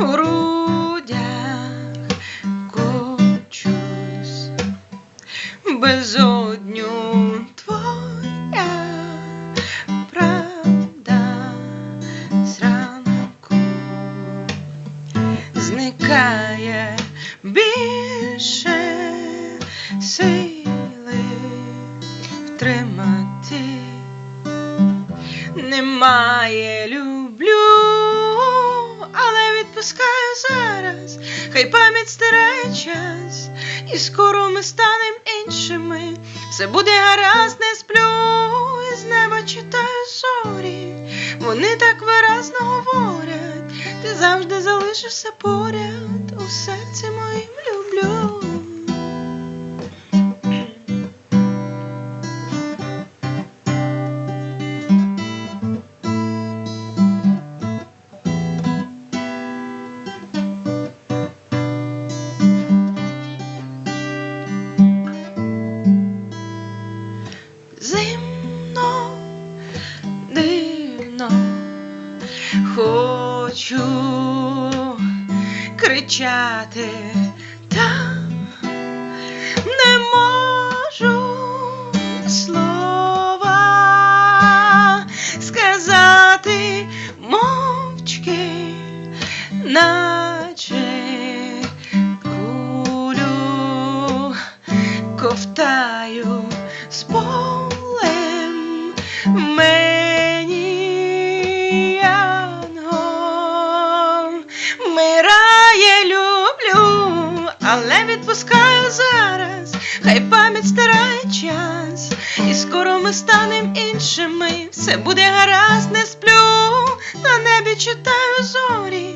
в грудях кочусь, безодню твоя правда зранку зникає більше сили втримати. Немає люблю, Хай пам'ять стирає час, і скоро ми станем іншими. Все буде гаразд, не сплю, і з неба читаю зорі. Вони так виразно говорять, ти завжди залишишся поряд у серці моїм люблю. Дивно, хочу кричати, та не можу слова сказати мовчки, наче кулю ковтаю відпускаю зараз, хай пам'ять стирає час, і скоро ми станем іншими, все буде гаразд, не сплю, на небі читаю зорі,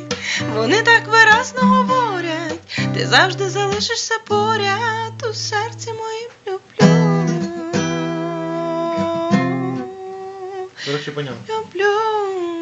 вони так виразно говорять, ти завжди залишишся поряд. У серці моїм люблю. Коротше, поняв. Люблю.